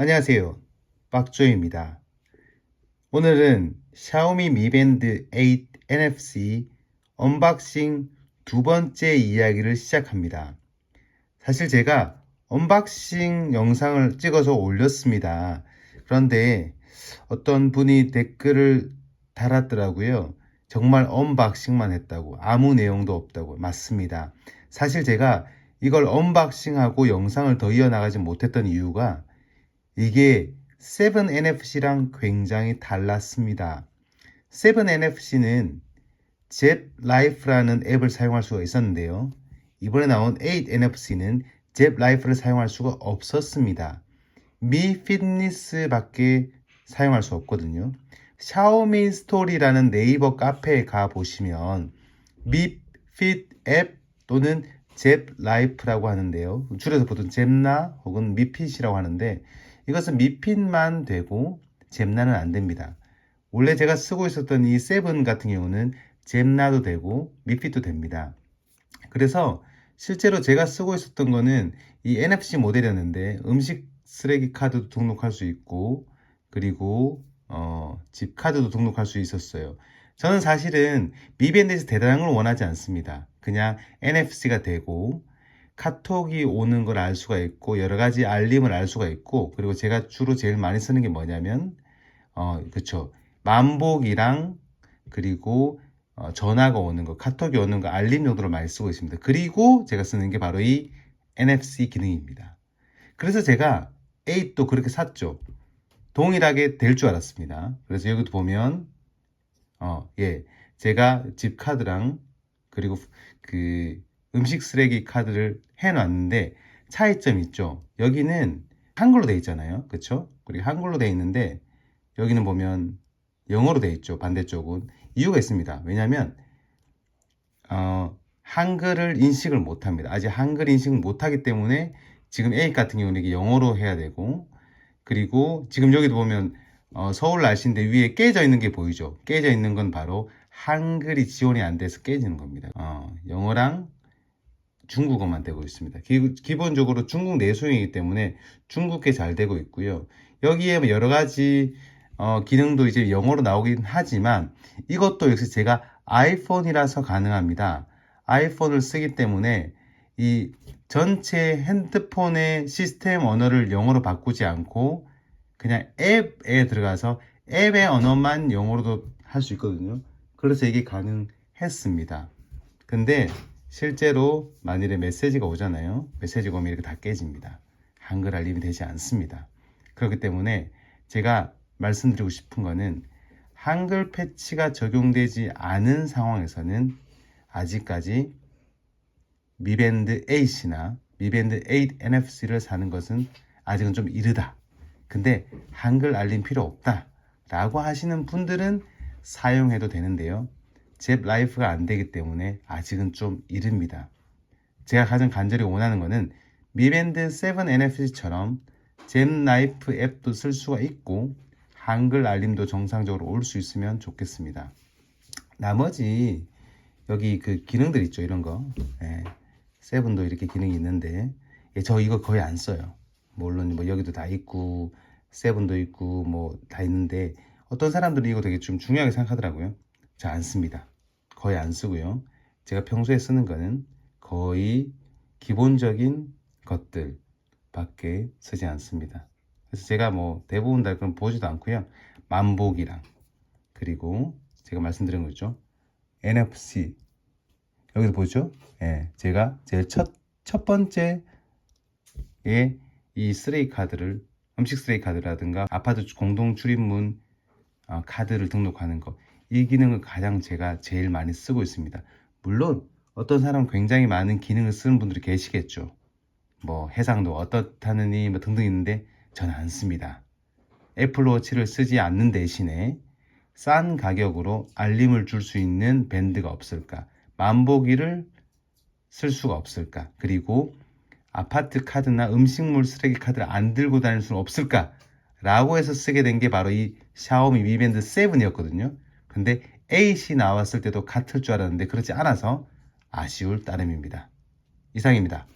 안녕하세요. 박조입니다. 오늘은 샤오미 미밴드 8 NFC 언박싱 두 번째 이야기를 시작합니다. 사실 제가 언박싱 영상을 찍어서 올렸습니다. 그런데 어떤 분이 댓글을 달았더라고요. 정말 언박싱만 했다고. 아무 내용도 없다고. 맞습니다. 사실 제가 이걸 언박싱하고 영상을 더 이어나가지 못했던 이유가 이게 7NFC랑 굉장히 달랐습니다. 7NFC는 잽라이프라는 앱을 사용할 수가 있었는데요. 이번에 나온 8NFC는 잽라이프를 사용할 수가 없었습니다. 미 피트니스밖에 사용할 수 없거든요. 샤오미 스토리라는 네이버 카페에 가 보시면 미핏 앱 또는 잽 라이프라고 하는데요. 줄여서 보통 잽나 혹은 미핏이라고 하는데 이것은 미핏만 되고 잼나는 안 됩니다. 원래 제가 쓰고 있었던 이 세븐 같은 경우는 잼나도 되고 미핏도 됩니다. 그래서 실제로 제가 쓰고 있었던 거는 이 NFC 모델이었는데 음식 쓰레기 카드도 등록할 수 있고 그리고 어, 집 카드도 등록할 수 있었어요. 저는 사실은 미밴드에서 대단한 걸 원하지 않습니다. 그냥 NFC가 되고 카톡이 오는 걸 알 수가 있고 여러 가지 알림을 알 수가 있고 그리고 제가 주로 제일 많이 쓰는 게 뭐냐면 어 그쵸. 만복이랑 그리고 어, 전화가 오는 거 카톡이 오는 거 알림 용도로 많이 쓰고 있습니다. 그리고 제가 쓰는 게 바로 이 NFC 기능입니다. 그래서 제가 8도 그렇게 샀죠. 동일하게 될 줄 알았습니다. 그래서 여기도 보면 어예. 제가 집 카드랑 그리고 그 음식 쓰레기 카드를 해놨는데 차이점 있죠. 여기는 한글로 돼 있잖아요. 그쵸? 그리고 한글로 돼 있는데 여기는 보면 영어로 돼 있죠. 반대쪽은. 이유가 있습니다. 왜냐면 어, 한글을 인식을 못 합니다. 아직 한글 인식을 못 하기 때문에 지금 A 같은 경우는 이게 영어로 해야 되고 그리고 지금 여기도 보면 어, 서울 날씨인데 위에 깨져 있는 게 보이죠. 깨져 있는 건 바로 한글이 지원이 안 돼서 깨지는 겁니다. 어, 영어랑 중국어만 되고 있습니다. 기, 본적으로 중국 내수용이기 때문에 중국계 잘 되고 있고요. 여기에 뭐 여러 가지 어, 기능도 이제 영어로 나오긴 하지만 이것도 역시 제가 아이폰이라서 가능합니다. 아이폰을 쓰기 때문에 이 전체 핸드폰의 시스템 언어를 영어로 바꾸지 않고 그냥 앱에 들어가서 앱의 언어만 영어로도 할 수 있거든요. 그래서 이게 가능했습니다. 근데 실제로 만일에 메시지가 오잖아요. 메시지가 오면 이렇게 다 깨집니다. 한글 알림이 되지 않습니다. 그렇기 때문에 제가 말씀드리고 싶은 거는 한글 패치가 적용되지 않은 상황에서는 아직까지 미밴드 8이나 미밴드 8 NFC를 사는 것은 아직은 좀 이르다. 근데 한글 알림 필요 없다. 라고 하시는 분들은 사용해도 되는데요. 잽 라이프가 안 되기 때문에 아직은 좀 이릅니다. 제가 가장 간절히 원하는 것은 미밴드 7 NFC처럼 잽 라이프 앱도 쓸 수가 있고 한글 알림도 정상적으로 올 수 있으면 좋겠습니다. 나머지 여기 그 기능들 있죠 이런 거 예, 세븐도 이렇게 기능이 있는데 예, 저 이거 거의 안 써요. 물론 뭐 여기도 다 있고 세븐도 있고 뭐 다 있는데 어떤 사람들은 이거 되게 좀 중요하게 생각하더라고요. 저안 씁니다. 거의 안 쓰고요. 제가 평소에 쓰는 거는 거의 기본적인 것들 밖에 쓰지 않습니다. 그래서 제가 뭐 대부분 다 그럼 보지도 않고요. 만복이랑 그리고 제가 말씀드린 거죠. NFC 여기도 보죠? 예, 제가 제일 첫, 첫 번째에 이 쓰레기 카드를 음식 쓰레기 카드라든가 아파트 공동 출입문 어, 카드를 등록하는 거. 이 기능을 가장 제가 제일 많이 쓰고 있습니다. 물론 어떤 사람은 굉장히 많은 기능을 쓰는 분들이 계시겠죠. 뭐 해상도 어떻다느니 뭐 등등 있는데 저는 안 씁니다. 애플워치를 쓰지 않는 대신에 싼 가격으로 알림을 줄 수 있는 밴드가 없을까? 만보기를 쓸 수가 없을까? 그리고 아파트 카드나 음식물 쓰레기 카드를 안 들고 다닐 수는 없을까? 라고 해서 쓰게 된 게 바로 이 샤오미 미밴드 7이었거든요. 근데 8이 나왔을 때도 같을 줄 알았는데 그렇지 않아서 아쉬울 따름입니다. 이상입니다.